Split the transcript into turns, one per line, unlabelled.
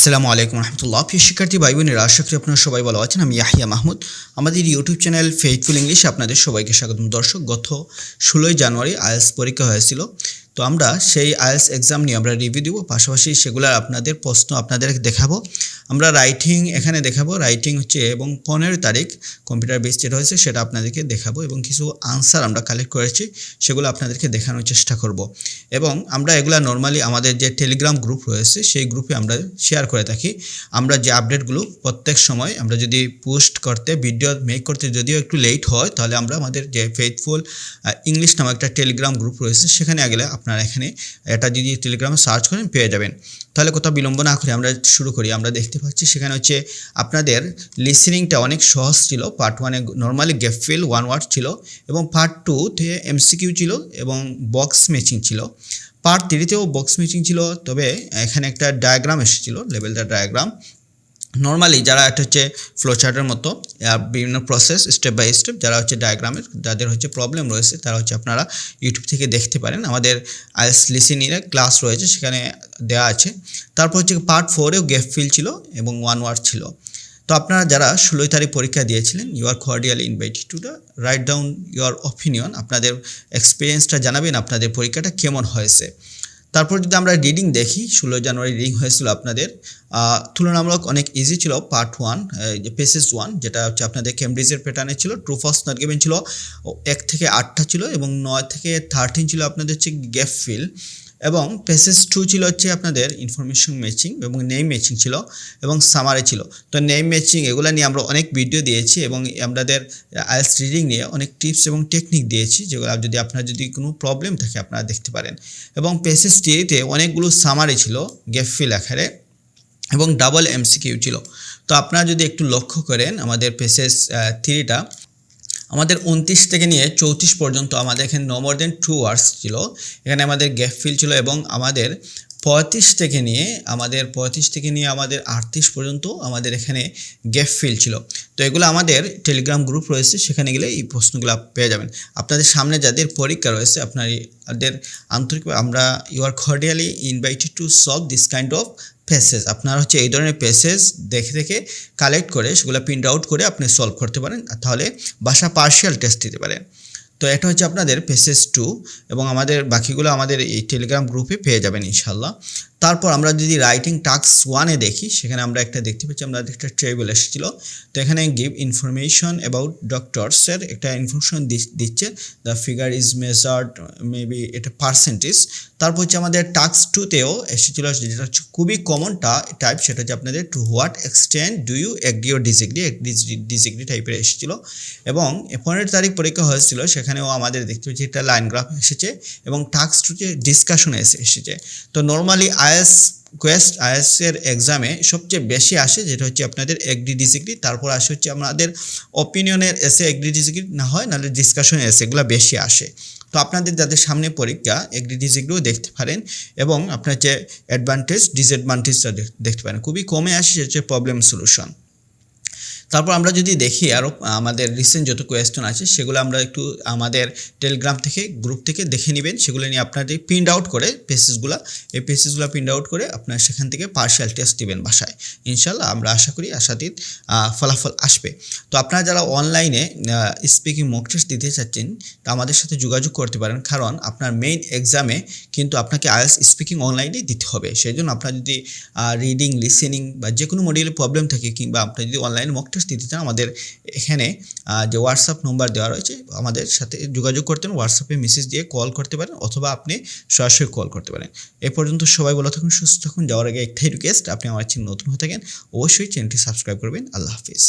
আসসালামু আলাইকুম রহমতুল্লাহ। প্রিয় শিক্ষার্থী ভাই বোনেরা আশা করি আপনারা সবাই ভালো আছেন। আমি ইয়াহিয়া মাহমুদ। আমাদের ইউটিউব চ্যানেল ফেইথফুল ইংলিশ আপনাদের সবাইকে স্বাগতম। দর্শক, গত ষোলোই জানুয়ারি আইএলস পরীক্ষা হয়েছিল। তো আমরা সেই আইএলস এক্সাম নিয়ে আমরা রিভিউ দিব, পাশাপাশি সেগুলোর আপনাদের প্রশ্ন আপনাদের দেখাবো। আমরা রাইটিং এখানে দেখাবো রাইটিং হচ্ছে এবং পনেরো তারিখ কম্পিউটার বেসড যেটা হয়েছে সেটা আপনাদেরকে দেখাবো এবং কিছু আনসার আমরা কালেক্ট করেছি, সেগুলো আপনাদেরকে দেখানোর চেষ্টা করব। এবং আমরা এগুলা নর্মালি আমাদের যে টেলিগ্রাম গ্রুপ রয়েছে, সেই গ্রুপে আমরা শেয়ার করে থাকি। আমরা যে আপডেটগুলো প্রত্যেক সময় আমরা যদি পোস্ট করতে ভিডিও মেক করতে যদিও একটু লেট হয়, তাহলে আমরা আমাদের যে ফেথফুল ইংলিশ নামক একটা টেলিগ্রাম গ্রুপ রয়েছে, সেখানে গেলে আপনারা এখানে এটা যদি টেলিগ্রামে সার্চ করেন পেয়ে যাবেন। তাহলে কোথাও বিলম্ব না করে আমরা শুরু করি। আমরা দেখতে পাচ্ছি সেখানে হচ্ছে আপনাদের লিসেনিংটা অনেক সহজ ছিল। পার্ট ওয়ানে normally gap fill one word ছিল এবং পার্ট টুতে এমসিকিউ ছিল এবং বক্স ম্যাচিং ছিল। পার্ট থ্রিতেও বক্স ম্যাচিং ছিল, তবে এখানে একটা ডায়াগ্রাম এসেছিল লেভেলটা ডায়াগ্রাম নর্মালি যারা একটা হচ্ছে ফ্লোচার্টের মতো বিভিন্ন প্রসেস স্টেপ বাই স্টেপ যারা হচ্ছে ডায়াগ্রামের যাদের হচ্ছে প্রবলেম রয়েছে, তারা হচ্ছে আপনারা ইউটিউব থেকে দেখতে পারেন। আমাদের আইএস লিসেনিংয়ের ক্লাস রয়েছে, সেখানে দেওয়া আছে। তারপর হচ্ছে পার্ট ফোরেও গ্যাপ ফিল ছিল এবং ওয়ান ওয়ার্ড ছিল। তো আপনারা যারা ষোলোই তারিখ পরীক্ষা দিয়েছিলেন you are cordially invited to the write down your opinion আপনাদের এক্সপিরিয়েন্সটা জানাবেন, আপনাদের পরীক্ষাটা কেমন হয়েছে। তারপর যদি আমরা রিডিং দেখি, ষোলো জানুয়ারি রিডিং হয়েছিল আপনাদের তুলনামূলক অনেক ইজি ছিল পার্ট ওয়ান যে পেসেস ওয়ান যেটা হচ্ছে আপনাদের ক্যামব্রিজের প্যাটার্নে ছিল ট্রু ফার্স নট গেভেন ছিল এক থেকে আটটা ছিল এবং নয় থেকে থার্টিন ছিল আপনাদের হচ্ছে গ্যাপ ফিল এবং পেসেস টু ছিল হচ্ছে আপনাদের ইনফরমেশন ম্যাচিং এবং নেম ম্যাচিং ছিল এবং সামারে ছিল। তো নেম ম্যাচিং এগুলো নিয়ে আমরা অনেক ভিডিও দিয়েছি এবং আমাদের আইএলস রিডিং নিয়ে অনেক টিপস এবং টেকনিক দিয়েছি যেগুলো যদি আপনার যদি কোনো প্রবলেম থাকে আপনারা দেখতে পারেন। এবং পেসেস টিতে অনেকগুলো সামারি ছিল ফিল আকারে এবং ডাবল এমসিকিউ ছিল। তো আপনারা যদি একটু লক্ষ্য করেন আমাদের পেসেস থ্রিটা আমাদের উনত্রিশ থেকে নিয়ে চৌত্রিশ পর্যন্ত আমাদের এখানে no more than two hours ছিল। এখানে আমাদের গ্যাপ ফিল ছিল এবং আমাদের পঁয়ত্রিশ থেকে নিয়ে আমাদের, পঁয়ত্রিশ থেকে নিয়ে আমাদের আটত্রিশ পর্যন্ত আমাদের এখানে গ্যাপ ফিল ছিল। তো এগুলো আমাদের টেলিগ্রাম গ্রুপ রয়েছে, সেখানে গেলে এই প্রশ্নগুলো পেয়ে যাবেন। আপনাদের সামনে যাদের পরীক্ষা রয়েছে আপনাদের আন্তরিক, আমরা you are cordially invited to solve this kind of passage আপনারা হচ্ছে এই ধরনের পেসেজ দেখে দেখে কালেক্ট করে, সেগুলো প্রিন্ট আউট করে আপনি সলভ করতে পারেন, তাহলে বাসা পার্শিয়াল টেস্ট দিতে পারেন তো এটা হচ্ছে আপনাদের ফেসেস টু এবং আমাদের বাকিগুলো আমাদের এই টেলিগ্রাম গ্রুপে পেয়ে যাবেন ইনশাল্লাহ তারপর আমরা যদি রাইটিং টাস্ক ওয়ানে দেখি, সেখানে আমরা একটা দেখতে পাচ্ছি, আমরা একটা ট্রেবল এসেছিল। তো এখানে গিভ ইনফরমেশন অ্যাবাউট ডক্টরসের একটা ইনফরমেশন দিচ্ছে। The figure is measured maybe এটা পার্সেন্টেজ তারপর হচ্ছে আমাদের টাস্ক টুতেও এসেছিল, যেটা হচ্ছে খুবই কমন টাইপ সেটা হচ্ছে আপনাদের to what extent do you agree or disagree disagree টাইপের এসেছিল। এবং পনেরো তারিখ পরীক্ষা হয়েছিল, সেখানেও আমাদের দেখতে পাচ্ছি একটা লাইন গ্রাফ এসেছে এবং টাস্ক টুতে ডিসকাশন এসে, এসেছে। তো নর্মালি আইএস কোয়েস্ট আইএসের এক্সামে সবচেয়ে বেশি আসে, যেটা হচ্ছে আপনাদের এগ্রি ডিসিগ্রি তারপর আসে হচ্ছে আমাদের অপিনিয়নের এসে এগ্রি ডিসিগ্রি না হয়, নাহলে ডিসকাশন এসে এগুলো বেশি আসে। তো আপনাদের যাদের সামনে পরীক্ষা এগ্রি ডিসএগ্রিও দেখতে পারেন এবং আপনার যে অ্যাডভান্টেজ ডিসঅ্যাডভান্টেজটা দেখতে পারেন। খুবই কমে আসে, সেটা হচ্ছে প্রবলেম সলিউশন তারপর আমরা যদি দেখি আরও আমাদের রিসেন্ট যত কোয়েশ্চন আছে, সেগুলো আমরা একটু আমাদের টেলিগ্রাম থেকে গ্রুপ থেকে দেখে নেবেন। সেগুলো নিয়ে আপনাদের প্রিন্ট আউট করে পেসেসগুলো এই পেসেসগুলো প্রিন্ট আউট করে আপনার সেখান থেকে পার্শিয়াল টেস্ট দিবেন বাসায়। ইনশাল্লাহ আমরা আশা করি আশাতীত ফলাফল আসবে। তো আপনারা যারা অনলাইনে স্পিকিং মক টেস্ট দিতে চাচ্ছেন, তা আমাদের সাথে যোগাযোগ করতে পারেন। কারণ আপনার মেইন এক্সামে কিন্তু আপনাকে আইএলস স্পিকিং অনলাইনে দিতে হবে। সেই জন্য আপনার যদি রিডিং লিসেনিং বা যে কোনো মডিউলের প্রবলেম থাকে কিংবা আপনি যদি অনলাইনে মক টেস্ট চান আমাদের এখানে যে হোয়াটসঅ্যাপ নম্বর দেওয়া রয়েছে, আমাদের সাথে যোগাযোগ করতে পারেন হোয়াটসঅ্যাপে মেসেজ দিয়ে কল করতে পারেন, অথবা আপনি সরাসরি কল করতে পারেন। এ পর্যন্ত সবাই ভালো থাকুন, সুস্থ থাকুন। যাওয়ার আগে একটাই রিকোয়েস্ট আপনি আমার চ্যানেল নতুন হয়ে থাকেন, অবশ্যই চ্যানেলটি সাবস্ক্রাইব করবেন। আল্লাহ হাফিজ।